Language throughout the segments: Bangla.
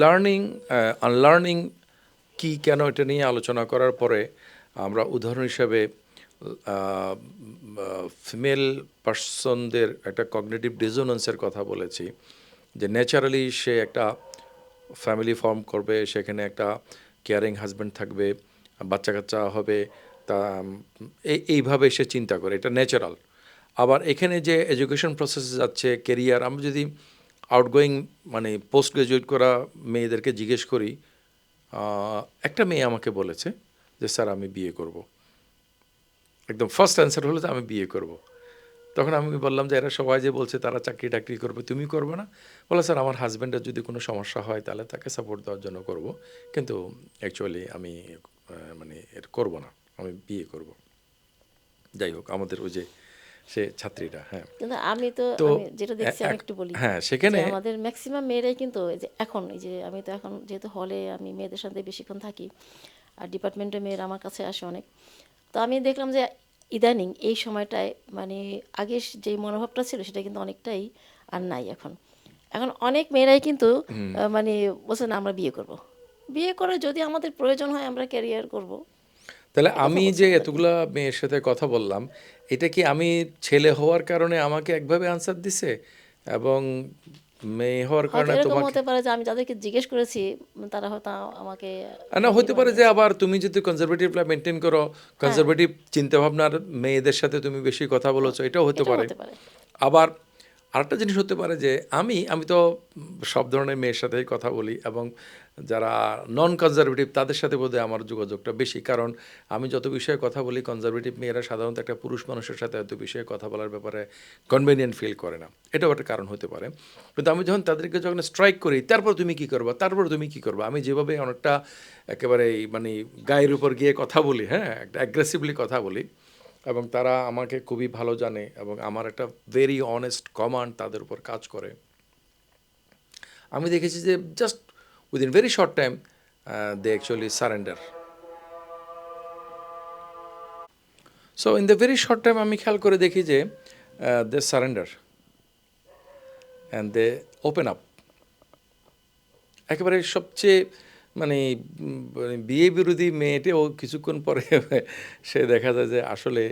লার্নিং আনলার্নিং কি কেন এটা নিয়ে আলোচনা করার পরে আমরা উদাহরণ হিসাবে ফিমেল পার্সনদের একটা কগনেটিভ ডিজোনেন্সের কথা বলেছি, যে ন্যাচারালি সে একটা ফ্যামিলি ফর্ম করবে, সেখানে একটা কেয়ারিং হাজব্যান্ড থাকবে বাচ্চা কাচ্চা হবে, তা, এই, এইভাবে সে চিন্তা করে, এটা ন্যাচারাল আবার এখানে যে এডুকেশন প্রসেসে যাচ্ছে কেরিয়ার আমরা যদি আউটগোয়িং মানে পোস্ট গ্রাজুয়েট করা মেয়েদেরকে জিজ্ঞেস করি একটা মেয়ে আমাকে বলেছে যে, স্যার, আমি বিয়ে করব। একদম ফার্স্ট অ্যান্সার হলো যে, আমি বিয়ে করব। তখন আমি বললাম যে, এরা সবাই যে বলছে তারা চাকরি টাকরি করবে, তুমি করবে না। বলে স্যার, আমার হাজব্যান্ডের যদি কোনো সমস্যা হয়, তাহলে তাকে সাপোর্ট দেওয়ার জন্য করব। কিন্তু অ্যাকচুয়ালি আমি মানে এর করব না, আমি বিয়ে করব। যাই হোক, আমাদের ওই যে সে ছাত্রীটা হ্যাঁ। কিন্তু আমি তো যেটা দেখছি আমি একটু বলি। হ্যাঁ, সেখানে- আমাদের ম্যাক্সিমাম মেয়েরাই কিন্তু যে এখন এই যে আমি তো এখন যেহেতু হলে আমি মেয়েদের সাথে বেশিক্ষণ থাকি আর ডিপার্টমেন্টের মেয়েরা আমার কাছে আসে অনেক তো আমি দেখলাম যে ইদানিং এই সময়টায় মানে আগে যে মনোভাবটা ছিল সেটা কিন্তু অনেকটাই আর নাই এখন। এখন অনেক মেয়েরাই কিন্তু মানে বলছে না আমরা বিয়ে করব। বিয়ে করে যদি আমাদের প্রয়োজন হয় আমরা ক্যারিয়ার করব। তাহলে আমি যে এতগুলা মেয়ের সাথে কথা বললাম এটা কি আমি ছেলে হওয়ার কারণে আমাকে একভাবে আনসার দিছে? এবং মেয়ে হওয়ার কারণে তোমাকে হতে পারে যে আমি যাদেরকে জিজ্ঞেস করেছি তারা হয়তো আমাকে না হতে পারে যে আবার তুমি যদি কনজারভেটিভ মেনটেন করো কনজারভেটিভ চিন্তাভাবনার মেয়েদের সাথে তুমি বেশি কথা বলেছ এটাও হতে পারে। হতে পারে। আবার আরেকটা জিনিস হতে পারে যে আমি আমি তো সব ধরনের মেয়ের সাথেই কথা বলি এবং যারা নন কনজারভেটিভ তাদের সাথে বোধহয় আমার যোগাযোগটা বেশি। কারণ আমি যত বিষয়ে কথা বলি কনজারভেটিভ মেয়েরা সাধারণত একটা পুরুষ মানুষের সাথে এত বিষয়ে কথা বলার ব্যাপারে কনভেনিয়েন্ট ফিল করে না। এটাও একটা কারণ হতে পারে। কিন্তু আমি যখন তাদেরকে যখন স্ট্রাইক করি, তারপর তুমি কি করবা? তারপর তুমি কি করবা? আমি যেভাবে অনেকটা একেবারে মানে গায়ের উপর গিয়ে কথা বলি হ্যাঁ একটা অ্যাগ্রেসিভলি কথা বলি, এবং তারা আমাকে খুবই ভালো জানে, এবং আমার একটা ভেরি অনেস্ট কমান্ড তাদের উপর কাজ করে। আমি দেখেছি যে just within very short time they actually surrender so in the very short time আমি খেয়াল করে দেখি যে they surrender and they open up একেবারে সবচেয়ে মানে মানে বিয়ে বিরোধী মেয়েটেও কিছুক্ষণ পরে সে দেখা যায় যে আসলে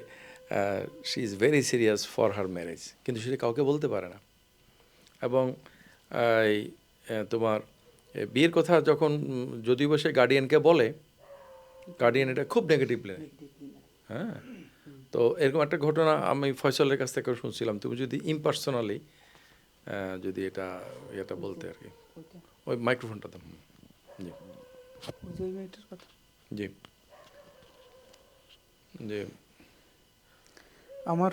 she is very serious for her marriage কিন্তু সেটা কাউকে বলতে পারে না। এবং তোমার বিয়ের কথা যখন উম, যদিও বা সে গার্ডিয়ানকে বলে গার্ডিয়ান এটা খুব নেগেটিভলি হ্যাঁ? তো এরকম একটা ঘটনা আমি ফয়সলের কাছ থেকে শুনছিলাম। তুমি যদি ইম্পার্সোনালি যদি এটা এটা বলতে আর কি। ওই মাইক্রোফোনটা দাম জি। জি। জি। আমার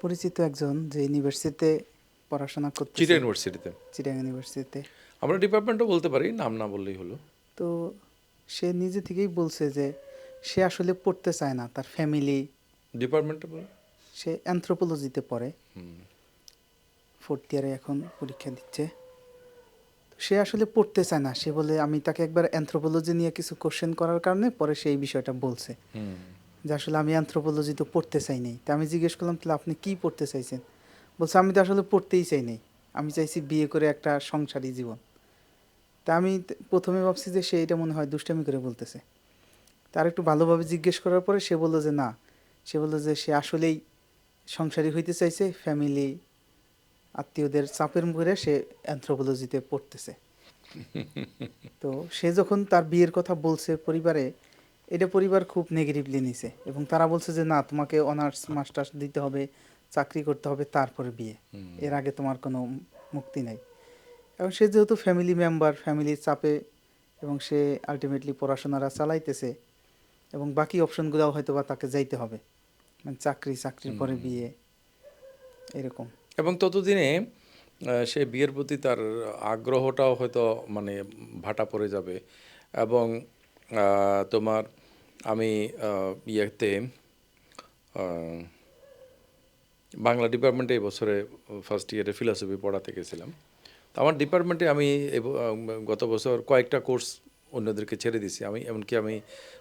পরিচিত একজন যে ইউনিভার্সিটিতে পড়াশোনা করতে চিটা ইউনিভার্সিটিতে চিটাং ইউনিভার্সিটিতে আমরা ডিপার্টমেন্টও বলতে পারি নাম না বললেই হলো। তো সে নিজে থেকেই বলছে যে সে আসলে পড়তে চায় না তার ফ্যামিলি ডিপার্টমেন্টটা বলো? সে অ্যান্থ্রোপোলজিতে পড়ে। ফোর্থ ইয়ারে এখন পরীক্ষা দিচ্ছে। সে আসলে পড়তে চায় না সে বলে আমি তাকে একবার অ্যান্থ্রোপোলজি নিয়ে কিছু কোশ্চেন করার কারণে পরে সেই বিষয়টা বলছে। যে আসলে আমি অ্যান্থ্রোপোলজি তো পড়তে চাই নাই। তা আমি জিজ্ঞেস করলাম তাহলে আপনি কি পড়তে চাইছেন? বলছে আমি তো আসলে পড়তেই চাই নাই। আমি চাইছি বিয়ে করে একটা সংসারী জীবন। তা আমি প্রথমে ভাবছি যে সে এটা মনে হয় দুষ্টামি করে বলতেছে। তার একটু ভালোভাবে জিজ্ঞেস করার পরে সে বলল যে না। সে বলল যে সে আসলেই সংসারী হইতে চাইছে ফ্যামিলি আত্মীয়দের চাপের মুখে সে অ্যান্থ্রোপোলজিতে পড়তেছে। তো সে যখন তার বিয়ের কথা বলছে পরিবারে এটা পরিবার খুব নেগেটিভলি নিছে এবং তারা বলছে যে না তোমাকে অনার্স মাস্টার্স দিতে হবে চাকরি করতে হবে তারপরে বিয়ে। এর আগে তোমার কোনো মুক্তি নাই। এবং সে যেহেতু ফ্যামিলি মেম্বার ফ্যামিলির চাপে এবং সে আলটিমেটলি পড়াশোনারা চালাইতেছে এবং বাকি অপশনগুলোও হয়তো বা তাকে যাইতে হবে। মানে চাকরি চাকরির পরে বিয়ে এরকম। এবং ততদিনে সে বিয়ের প্রতি তার আগ্রহটাও হয়তো মানে ভাটা পড়ে যাবে এবং তোমার আমি ইয়েতে বাংলা ডিপার্টমেন্টে এই বছরে ফার্স্ট ইয়ারে ফিলসফি পড়াতে গেছিলাম। আমার ডিপার্টমেন্টে আমি গত বছর কয়েকটা কোর্স অন্যদেরকে ছেড়ে দিছি। আমি এমনকি আমি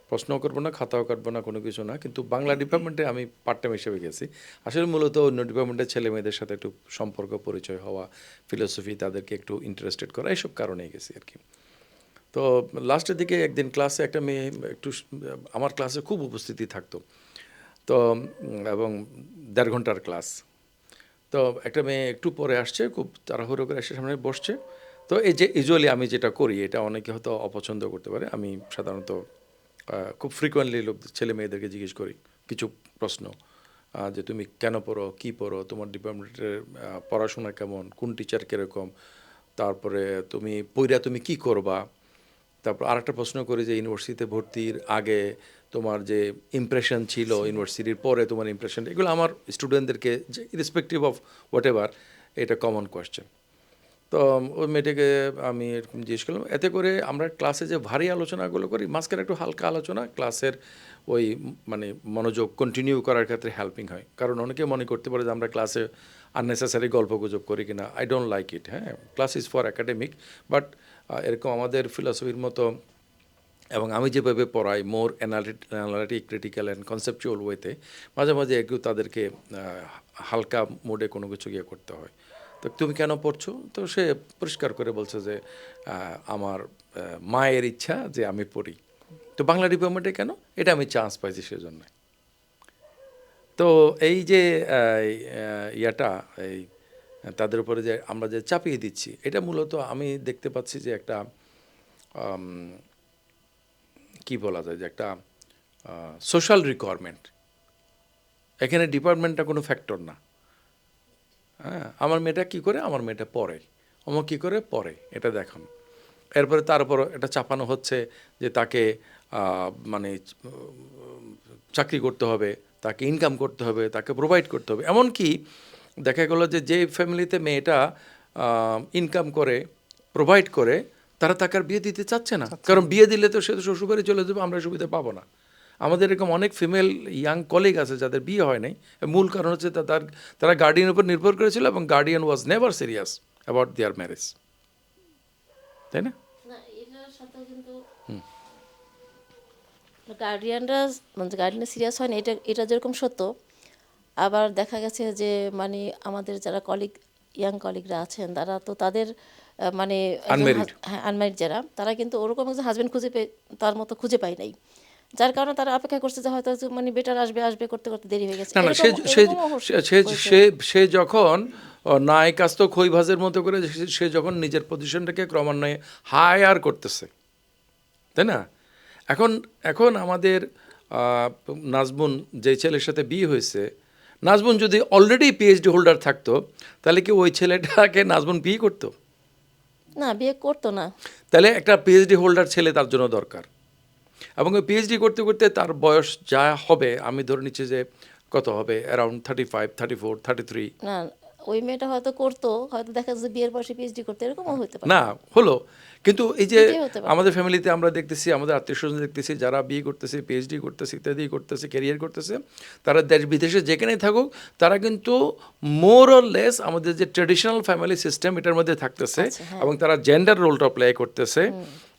প্রশ্নও করব না খাতাও কাটবো না কোনো কিছু না। কিন্তু বাংলা ডিপার্টমেন্টে আমি পার্ট টাইম হিসেবে গেছি। আসলে মূলত অন্য ডিপার্টমেন্টের ছেলে মেয়েদের সাথে একটু সম্পর্ক পরিচয় হওয়া ফিলোসফি তাদেরকে একটু ইন্টারেস্টেড করা এইসব কারণেই গেছি আর কি। তো লাস্টের দিকে একদিন ক্লাসে একটা মেয়ে একটু আমার ক্লাসে খুব উপস্থিতি থাকতো। তো এবং দেড় ঘণ্টার ক্লাস তো একটা মেয়ে একটু পরে আসছে, খুব তাড়াহুড়ো করে এসে সামনে বসছে। তো এই যে ইউজুয়ালি আমি যেটা করি, এটা অনেকে হয়তো অপছন্দ করতে পারে। আমি সাধারণত খুব ফ্রিকোয়েন্টলি লোক, ছেলে মেয়েদেরকে জিজ্ঞেস করি, কিছু প্রশ্ন যে তুমি কেন পড়ো, কী পড়ো, তোমার ডিপার্টমেন্টের পড়াশোনা কেমন, কোন টিচার কীরকম, তারপরে তুমি পইরা তুমি কি করবা? তারপর আর একটা প্রশ্ন করি যে ইউনিভার্সিটিতে ভর্তির আগে তোমার যে ইমপ্রেশন ছিল ইউনিভার্সিটির পরে তোমার ইমপ্রেশন এগুলো আমার স্টুডেন্টদেরকে যে ইরেসপেক্টিভ অফ হোয়াট এভার এটা কমন কোয়েশ্চেন তো ওই মেয়েটাকে আমি এরকম জিজ্ঞেস করলাম এতে করে আমরা ক্লাসে যে ভারী আলোচনাগুলো করি মাঝখানে একটু হালকা আলোচনা ক্লাসের ওই মানে মনোযোগ কন্টিনিউ করার ক্ষেত্রে হেল্পিং হয়। কারণ অনেকে মনে করতে পারে যে আমরা ক্লাসে আননেসেসারি গল্প গুজব করি কিনা আই ডোন্ট লাইক ইট হ্যাঁ class is for academic but এরকম আমাদের ফিলসফির মতো এবং আমি যেভাবে পড়াই more analytic critical and conceptual ওয়েতে মাঝে মাঝে একটু তাদেরকে হালকা মোডে কোনো কিছু ইয়ে করতে হয়। তো তুমি কেন পড়ছো? তো সে পরিষ্কার করে বলছে যে আমার মায়ের ইচ্ছা যে আমি পড়ি। তো বাংলা ডিপার্টমেন্টে কেন? এটা আমি চান্স পাইছি সেজন্য। তো এই যে ইয়াটা, এই তাদের উপরে যে আমরা যে চাপিয়ে দিচ্ছি, এটা মূলত আমি দেখতে পাচ্ছি যে একটা কি বলা যায় যে একটা সোশ্যাল রিকোয়ারমেন্ট এখানে ডিপার্টমেন্টটা কোনো ফ্যাক্টর না। হ্যাঁ আমার মেয়েটা কি করে? আমার মেয়েটা পড়ে। অমুক কী করে? পড়ে। এটা দেখান। এরপরে তার উপর এটা চাপানো হচ্ছে যে তাকে মানে চাকরি করতে হবে, তাকে ইনকাম করতে হবে, তাকে প্রোভাইড করতে হবে। এমনকি দেখা গেলো যে যে ফ্যামিলিতে মেয়েটা ইনকাম করে প্রোভাইড করে তারা তাকে আর বিয়ে দিতে চাচ্ছে না। কারণ বিয়ে দিলে তো সে তো শ্বশুরবাড়ি চলে যাবে আমরা সুবিধা পাবো না। আমাদের এরকম অনেক ফিমেল ইয়াং কলিগ আছে যাদের বিয়ে হয় নাই। মূল কারণ হচ্ছে তার তারা গার্ডিয়ানের উপর নির্ভর করেছিল এবং guardian was never serious about their marriage তাই না? গার্ডিয়ানরা মানে গার্ডিয়ান সিরিয়াস হয় না এটা এটা যেরকম সত্য। আবার দেখা গেছে যে মানে আমাদের যারা কলিগ ইয়াং কলিগরা আছেন তারা তো তাদের মানে হ্যাঁ আনম্যারিড যারা তারা কিন্তু ওরকম একজন হাজবেন্ড খুঁজে পেয়ে তার মতো খুঁজে পায় নাই। যার কারণে তারা অপেক্ষা করছে যে হয়তো মানে বেটার আসবে আসবে করতে করতে দেরি হয়ে গেছে। না সে সে সে- যখন নাই কাস্ত খই ভাজের মতো করে সে- সে যখন নিজের পজিশনটাকে ক্রমান্বয়ে হায়ার করতেছে তাই না? এখন এখন আমাদের নাজমুন যে ছেলের সাথে বিয়ে হয়েছে নাজমুন যদি অলরেডি পিএইচডি হোল্ডার থাকতো তাহলে কি ওই ছেলেটাকে নাজবন বিয়ে করতো? না বিয়ে করতো না। তাহলে একটা পিএইচডি হোল্ডার ছেলে তার জন্য দরকার। এবং ওই পিএইচডি করতে করতে তার বয়স যা হবে আমি ধরে নিচ্ছি যে কত হবে? Around thirty five thirty four thirty three না ওই মেয়েটা হয়তো করতো হয়তো দেখা যাচ্ছে বিয়ের বয়সে পিএইচডি করতে এরকমও হতে পারে। না হলো। কিন্তু এই যে। আমাদের ফ্যামিলিতে আমরা দেখতেছি আমাদের আত্মীয় স্বজন দেখতেছি যারা বিয়ে করতেছে পিএইচডি করতেছে ইত্যাদি করতেছে ক্যারিয়ার করতেছে তারা দেশ বিদেশে যেখানেই থাকুক তারা কিন্তু মোর অর লেস আমাদের যে ট্রেডিশনাল ফ্যামিলি সিস্টেম এটার মধ্যে থাকতেছে আচ্ছা, হ্যাঁ। এবং তারা জেন্ডার রোলটা প্লে করতেছে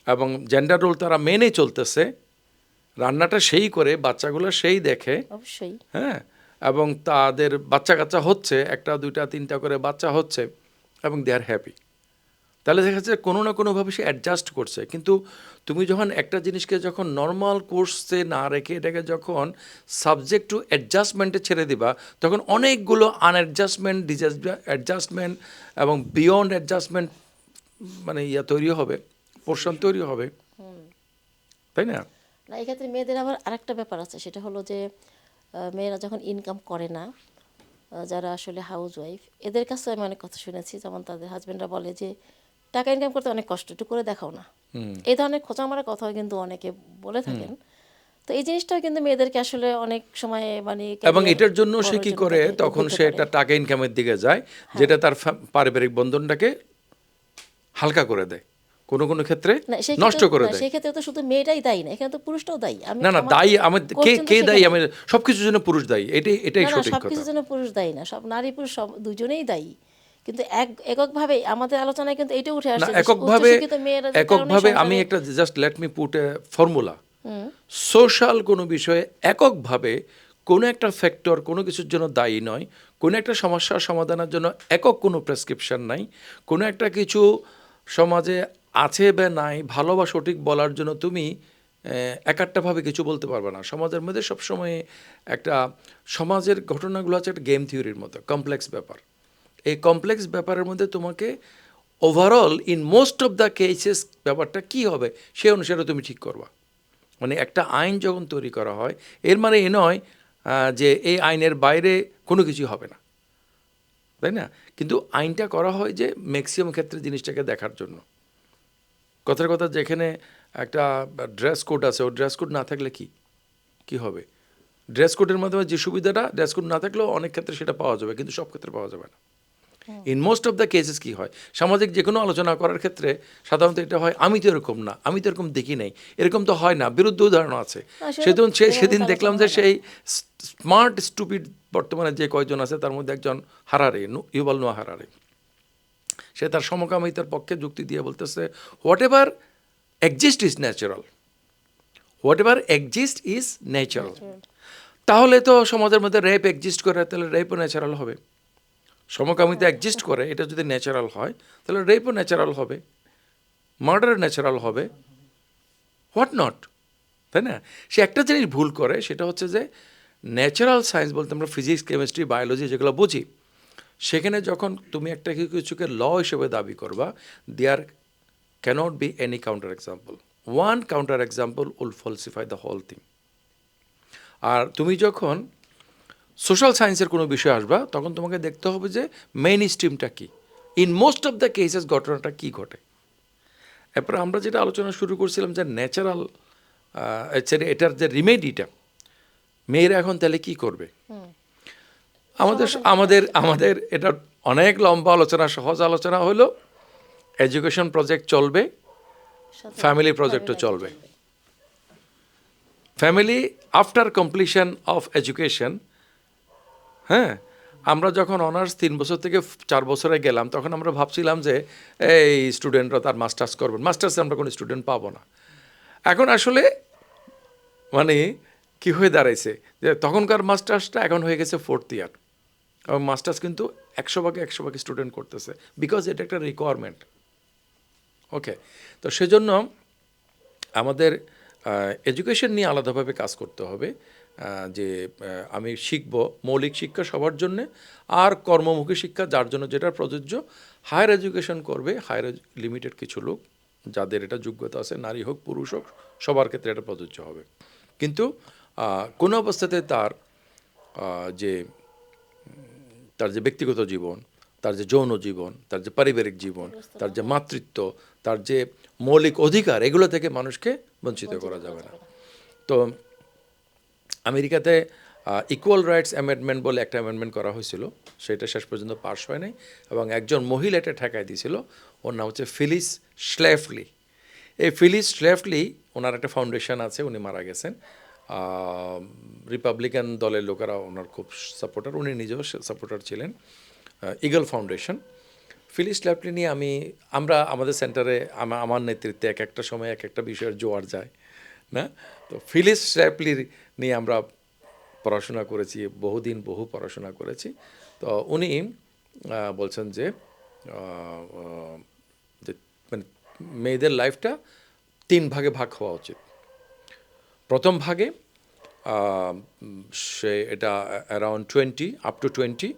এবং জেন্ডার রোল তারা মেনে চলতেছে। রান্নাটা সেই করে বাচ্চাগুলো সেই দেখে। অবশ্যই। হ্যাঁ এবং তাদের বাচ্চা কাচ্চা হচ্ছে একটা দুইটা তিনটা করে বাচ্চা হচ্ছে এবং দে আর হ্যাপি তাহলে দেখা যাচ্ছে কোনো না কোনোভাবে সে অ্যাডজাস্ট করছে। কিন্তু তুমি যখন একটা জিনিসকে যখন নর্মাল কোর্সে না রেখে এটাকে যখন সাবজেক্ট টু অ্যাডজাস্টমেন্টে ছেড়ে দিবা তখন অনেকগুলো আনঅ্যাডজাস্টমেন্ট অ্যাডজাস্টমেন্ট এবং বিয়ন্ড অ্যাডজাস্টমেন্ট মানে ইয়া তৈরি হবে পোর্শন তৈরি হবে। তাই না? না এক্ষেত্রে মেয়েদের আবার আরেকটা ব্যাপার আছে সেটা হলো যে মেয়েরা যখন ইনকাম করে না যারা আসলে হাউস ওয়াইফ এদের কাছে আমি অনেক কথা শুনেছি যেমন তাদের হাজবেন্ডরা বলে যে টাকা ইনকাম করতে অনেক কষ্ট একটু করে দেখাও না। এই ধরনের খোঁচা মারা কথাও কিন্তু অনেকে বলে থাকেন। তো এই জিনিসটাও কিন্তু মেয়েদেরকে আসলে অনেক সময় মানে এবং এটার জন্য সে কি করে? তখন সে একটা টাকা ইনকামের দিকে যায় যেটা তার পারিবারিক বন্ধনটাকে হালকা করে দেয়। কোনো কোনো ক্ষেত্রে নষ্ট করে দেয়। সেই ক্ষেত্রে তো শুধু মেয়েটাই দায়ী না এখানে তো পুরুষটাও দায়ী। আমি না না দায়ী আমার কে কে দায়ী? আমি সবকিছুর জন্য পুরুষ দায়ী এটাই এটাই সঠিক কথা। কিছুর জন্য পুরুষ দায়ী না সব নারী পুরুষ সব দুজনেই দায়ী। কিন্তু এক এককভাবে আমাদের আলোচনায় কিন্তু এটা উঠে আসছে এককভাবে এককভাবে আমি একটা just let me put a formula social কোনো বিষয়ে এককভাবে কোনো একটা ফ্যাক্টর কোনো কিছুর জন্য দায়ী নয় কোনো একটা সমস্যার সমাধানের জন্য একক কোনো প্রেসক্রিপশন নাই কোনো একটা কিছু সমাজে আছে বা নাই ভালো বা সঠিক বলার জন্য তুমি একাট্টাভাবে কিছু বলতে পারবে না। সমাজের মধ্যে সবসময় একটা, সমাজের ঘটনাগুলো আছে একটা গেম থিওরির মতো কমপ্লেক্স ব্যাপার। এই কমপ্লেক্স ব্যাপারের মধ্যে তোমাকে overall in most of the cases ব্যাপারটা কী হবে, সে অনুসারে তুমি ঠিক করবা। মানে একটা আইন যখন তৈরি করা হয়, এর মানে এ নয় যে এই আইনের বাইরে কোনো কিছু হবে না। তাই না? কিন্তু আইনটা করা হয় যে ম্যাক্সিমাম ক্ষেত্রে জিনিসটাকে দেখার জন্য। কথার কথা যেখানে একটা ড্রেস কোড আছে ও ড্রেস কোড না থাকলে কি? কি হবে? ড্রেস কোডের মাধ্যমে যে সুবিধাটা ড্রেস কোড না থাকলেও অনেক ক্ষেত্রে সেটা পাওয়া যাবে কিন্তু সব ক্ষেত্রে পাওয়া যাবে না। In most of the cases কি হয়? সামাজিক যে কোনো আলোচনা করার ক্ষেত্রে সাধারণত এটা হয় আমি তো এরকম না আমি তো এরকম দেখি নাই। এরকম তো হয় না বিরুদ্ধ উদাহরণ আছে। সেদিন সে সেদিন দেখলাম যে সেই স্মার্ট স্টুপিড বর্তমানে যে কয়জন আছে তার মধ্যে একজন হারারে ইউবাল নোয়া হারারে। সে তার সমকামিতার পক্ষে যুক্তি দিয়ে বলতেছে whatever exist is natural whatever exist is natural তাহলে তো সমাজের মধ্যে রেপ এক্সিস্ট করে, তাহলে রেপও ন্যাচারাল হবে। সমকামিতা এক্সিস্ট করে, এটা যদি ন্যাচারাল হয়, তাহলে রেপও ন্যাচারাল হবে। মার্ডার ন্যাচারাল হবে। হোয়াট নট তাই না? সে একটা জিনিস ভুল করে, সেটা হচ্ছে যে ন্যাচারাল সায়েন্স বলতে আমরা ফিজিক্স কেমিস্ট্রি বায়োলজি যেগুলো বুঝি সেখানে যখন তুমি একটা কিছু কিছুকে ল হিসেবে দাবি করবা there cannot be any counter example one counter example will falsify the whole thing আর তুমি যখন সোশ্যাল সায়েন্সের কোনো বিষয় আসবা, তখন তোমাকে দেখতে হবে যে মেইন স্ট্রিমটা কী। In most of the cases ঘটনাটা কী ঘটে? এরপর আমরা যেটা আলোচনা শুরু করছিলাম যে ন্যাচারাল এটার যে রিমেডিটা মেয়েরা এখন তাহলে কি করবে? আমাদের আমাদের আমাদের এটা অনেক লম্বা আলোচনা সহজ আলোচনা হলো এডুকেশন প্রজেক্ট চলবে ফ্যামিলি প্রজেক্টও চলবে। Family after completion of education হ্যাঁ আমরা যখন অনার্স তিন বছর থেকে চার বছরে গেলাম তখন আমরা ভাবছিলাম যে এই স্টুডেন্টরা তার মাস্টার্স করবেন। মাস্টার্সে আমরা কোনো স্টুডেন্ট পাবো না। এখন আসলে মানে কি হয়ে দাঁড়াইছে? যে তখনকার মাস্টার্সটা এখন হয়ে গেছে ফোর্থ ইয়ার এবং মাস্টার্স কিন্তু একশো ভাগে একশো ভাগে স্টুডেন্ট করতেছে বিকজ এটা একটা রিকোয়ারমেন্ট ওকে তো সেজন্য আমাদের এডুকেশন নিয়ে আলাদাভাবে কাজ করতে হবে যে আমি শিখব মৌলিক শিক্ষা সবার জন্যে, আর কর্মমুখী শিক্ষা যার জন্য যেটা প্রযোজ্য। হায়ার এডুকেশন করবে হায়ার লিমিটেড কিছু লোক, যাদের এটা যোগ্যতা আছে, নারী হোক, পুরুষ হোক, সবার ক্ষেত্রে এটা প্রযোজ্য হবে। কিন্তু কোনো অবস্থাতে তার যে তার যে ব্যক্তিগত জীবন তার যে যৌন জীবন তার যে পারিবারিক জীবন তার যে মাতৃত্ব তার যে মৌলিক অধিকার এগুলো থেকে মানুষকে বঞ্চিত করা যাবে না। তো আমেরিকাতে ইকুয়াল রাইটস অ্যামেন্ডমেন্ট বলে একটা অ্যামেন্ডমেন্ট করা হয়েছিল সেটা শেষ পর্যন্ত পাশ হয় নাই এবং একজন মহিলা এটা ঠেকাই দিয়েছিল ওর নাম হচ্ছে ফিলিস শ্লেফলি। এই ফিলিস শ্লেফলি ওনার একটা ফাউন্ডেশন আছে উনি মারা গেছেন। রিপাবলিকান দলের লোকেরা ওনার খুব সাপোর্টার উনি নিজেও সাপোর্টার ছিলেন ইগল ফাউন্ডেশন ফিলিস ল্যাপলি নিয়ে আমি, আমরা আমাদের সেন্টারে আমার নেতৃত্বে এক একটা সময় এক একটা বিষয়ের জোয়ার যায়, না? তো ফিলিস ল্যাপলির নিয়ে আমরা পড়াশোনা করেছি, বহুদিন বহু পড়াশোনা করেছি। তো উনি বলছেন যে মানে মেয়েদের লাইফটা তিন ভাগে ভাগ হওয়া উচিত। প্রথম ভাগে সে এটা around twenty up to twenty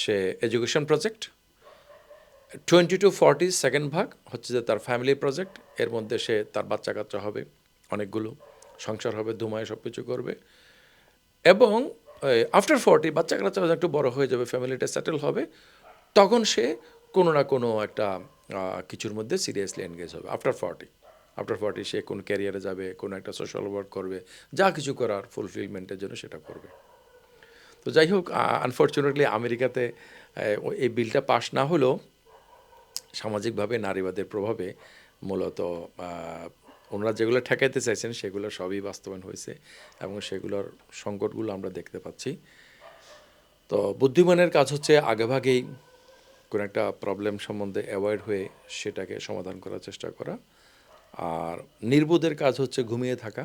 say education project twenty to forty second ভাগ হচ্ছে যে তার ফ্যামিলি প্রজেক্ট এর মধ্যে সে তার বাচ্চা কাচ্চা হবে, অনেকগুলো, সংসার হবে, ধুমায় সব কিছু করবে। এবং আফটার ফর্টি বাচ্চা কাচ্চা একটু বড় হয়ে যাবে ফ্যামিলিটা সেটেল হবে, তখন সে কোনো না কোনো একটা কিছুর মধ্যে সিরিয়াসলি এনগেজ হবে আফটার ফর্টি আফটার ফর্টি সে কোন ক্যারিয়ারে যাবে, কোনো একটা সোশ্যাল ওয়ার্ক করবে, যা কিছু করার ফুলফিলমেন্টের জন্য সেটা করবে। তো যাই হোক আনফর্চুনেটলি আমেরিকাতে এই বিলটা পাশ না হলেও সামাজিকভাবে নারীবাদের প্রভাবে মূলত ওনারা যেগুলো ঠেকাইতে চাইছেন সেগুলো সবই বাস্তবায়ন হয়েছে এবং সেগুলোর সংকটগুলো আমরা দেখতে পাচ্ছি। তো বুদ্ধিমানের কাজ হচ্ছে আগেভাগেই কোনো একটা প্রবলেম সম্বন্ধে অ্যাভয়েড হয়ে সেটাকে সমাধান করার চেষ্টা করা। আর নির্বোধের কাজ হচ্ছে ঘুমিয়ে থাকা।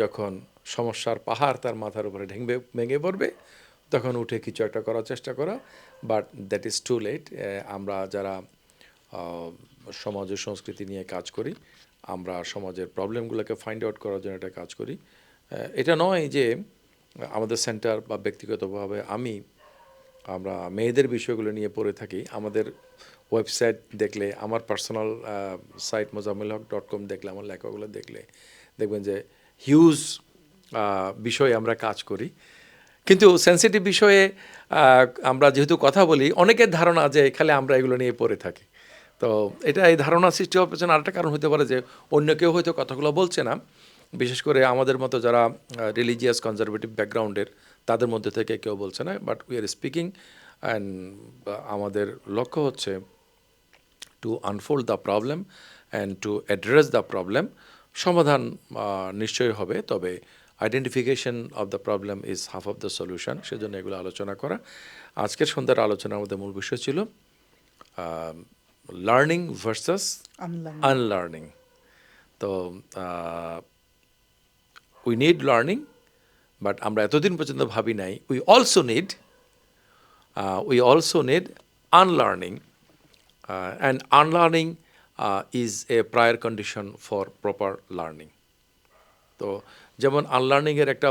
যখন সমস্যার পাহাড় তার মাথার উপরে ঢেঙ্গে, ভেঙে পড়বে, তখন উঠে কিছু একটা করার চেষ্টা করা। But that is too late আমরা যারা সমাজ সংস্কৃতি নিয়ে কাজ করি, আমরা সমাজের প্রবলেমগুলোকে ফাইন্ড আউট করার জন্য একটা কাজ করি। এটা নয় যে আমাদের সেন্টার বা ব্যক্তিগতভাবে আমি আমরা মেয়েদের বিষয়গুলো নিয়ে পড়ে থাকি। আমাদের ওয়েবসাইট দেখলে, আমার personal site Mozammel Haque dot com দেখলে, আমার লেখাগুলো দেখলে দেখবেন যে হিউজ বিষয়ে আমরা কাজ করি। কিন্তু সেন্সিটিভ বিষয়ে আমরা যেহেতু কথা বলি, অনেকের ধারণা যে খালি আমরা এগুলো নিয়ে পড়ে থাকি। তো এটা এই ধারণা সৃষ্টি হওয়ার পেছনে আরেকটা কারণ হতে পারে যে অন্য কেউ হয়তো কথাগুলো বলছে না। বিশেষ করে আমাদের মতো যারা রিলিজিয়াস কনজারভেটিভ ব্যাকগ্রাউন্ডের তাদের মধ্যে থেকে কেউ বলছে না but we are speaking and আমাদের লক্ষ্য হচ্ছে to unfold the problem and to address the problem সমাধান নিশ্চয়ই হবে তবে identification of the problem is half of the solution সেজন্য এগুলো আলোচনা করা। আজকের সন্ধ্যার আলোচনার মধ্যে মূল বিষয় ছিল লার্নিং ভার্সাস আনলার্নিং তো উই নিড লার্নিং বাট আমরা এতদিন পর্যন্ত ভাবি নাই we also need we also need unlearning and unlearning is a prior condition for proper learning তো যেমন আনলার্নিংয়ের একটা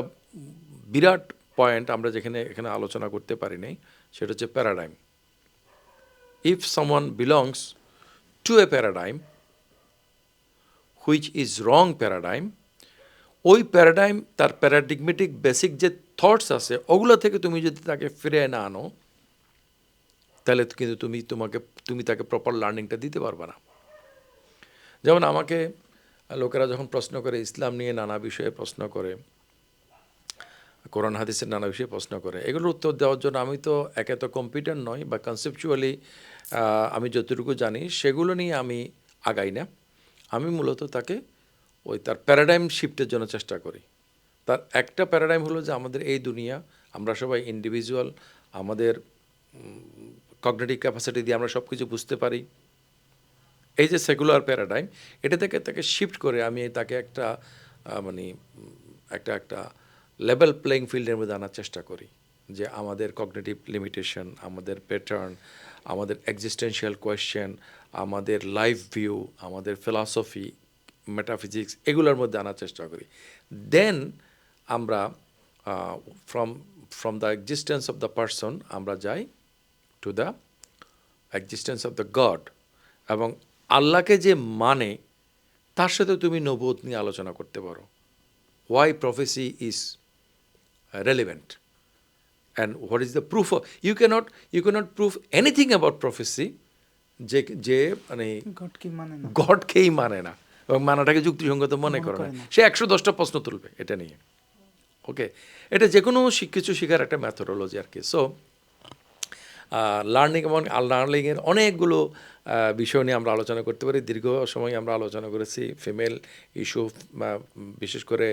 বিরাট পয়েন্ট আমরা যেখানে, এখানে আলোচনা করতে পারি নাই, সেটা হচ্ছে paradigm if someone belongs to a paradigm which is wrong paradigm ওই প্যারাডাইম তার প্যারাডিগমেটিক বেসিক যে থটস আছে, ওগুলো থেকে তুমি যদি তাকে ফিরে না আনো, তাহলে কিন্তু তুমি তোমাকে, তুমি তাকে প্রপার লার্নিংটা দিতে পারবে না। যেমন আমাকে লোকেরা যখন প্রশ্ন করে, ইসলাম নিয়ে নানা বিষয়ে প্রশ্ন করে, কোরআন হাদিসের নানা বিষয়ে প্রশ্ন করে, এগুলোর উত্তর দেওয়ার জন্য আমি তো একে তো কম্পিউটার নই বা কনসেপচুয়ালি আমি যতটুকু জানি, সেগুলো নিয়ে আমি আগাই না। আমি মূলত তাকে ওই তার প্যারাডাইম শিফটের জন্য চেষ্টা করি। তার একটা প্যারাডাইম হলো যে আমাদের এই দুনিয়া, আমরা সবাই ইন্ডিভিজুয়াল আমাদের কগনেটিভ ক্যাপাসিটি দিয়ে আমরা সব কিছু বুঝতে পারি। এই যে সেকুলার প্যারাডাইম এটা থেকে তাকে শিফট করে আমি তাকে একটা মানে একটা একটা লেভেল প্লেইং ফিল্ডের মধ্যে আনার চেষ্টা করি। যে আমাদের কগনেটিভ লিমিটেশন আমাদের প্যাটার্ন আমাদের এক্সিস্টেন্সিয়াল কোয়েশ্চেন আমাদের লাইফ ভিউ আমাদের ফিলসফি মেটাফিজিক্স এগুলোর মধ্যে আনার চেষ্টা করি। দেন আমরা from from the existence of the person আমরা যাই to the existence of the God এবং আল্লাহকে যে মানে তার সাথে তুমি নবুত নিয়ে আলোচনা করতে পারো। Why prophecy is relevant and what is the proof you cannot you cannot proof anything about prophecy যে যে মানে মানে না? গডকেই মানে না। এবং মানাটাকে যুক্তিসঙ্গত মনে করে না। সে একশো দশটা প্রশ্ন তুলবে এটা নিয়ে। ওকে? এটা যে কোনো কিছু শেখার একটা ম্যাথোডোলজি আর কি। সো লার্নিং এবং লার্নিংয়ের অনেকগুলো বিষয় নিয়ে আমরা আলোচনা করতে পারি। দীর্ঘ সময় আমরা আলোচনা করেছি। ফিমেল ইস্যু বিশেষ করে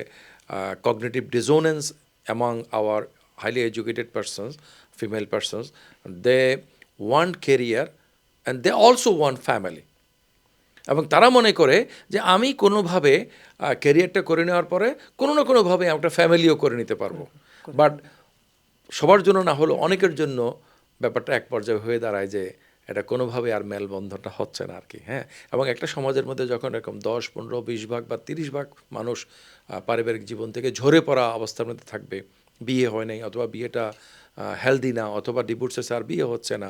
cognitive dissonance among our highly educated persons female persons they want career and they also want family এবং তারা মনে করে যে আমি কোনোভাবে ক্যারিয়ারটা করে নেওয়ার পরে কোনো না কোনোভাবে একটা ফ্যামিলিও করে নিতে পারব। বাট সবার জন্য না হলেও অনেকের জন্য ব্যাপারটা এক পর্যায়ে হয়ে দাঁড়ায় যে এটা কোনোভাবে আর মেলবন্ধনটা হচ্ছে না আর কি হ্যাঁ? এবং একটা সমাজের মধ্যে যখন এরকম দশ পনেরো বিশ ভাগ বা তিরিশ ভাগ মানুষ পারিবারিক জীবন থেকে ঝরে পড়া অবস্থার মধ্যে থাকবে বিয়ে হয় নাই অথবা বিয়েটা হেলদি না অথবা ডিভোর্স হয়েছে আর বিয়ে হচ্ছে না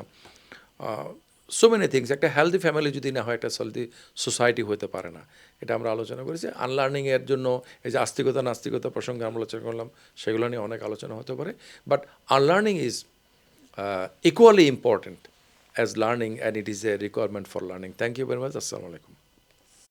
সো মেনি থিংস একটা হেলদি ফ্যামিলি যদি না হয়, একটা হেলদি সোসাইটি হতে পারে না। এটা আমরা আলোচনা করেছি। আনলার্নিংয়ের জন্য এই যে আস্তিকতা, নাস্তিকতা প্রসঙ্গে আমরা আলোচনা করলাম, সেগুলো নিয়ে অনেক আলোচনা হতে পারে। But unlearning is equally important as learning and it is a requirement for learning thank you very much আসসালামু alaikum.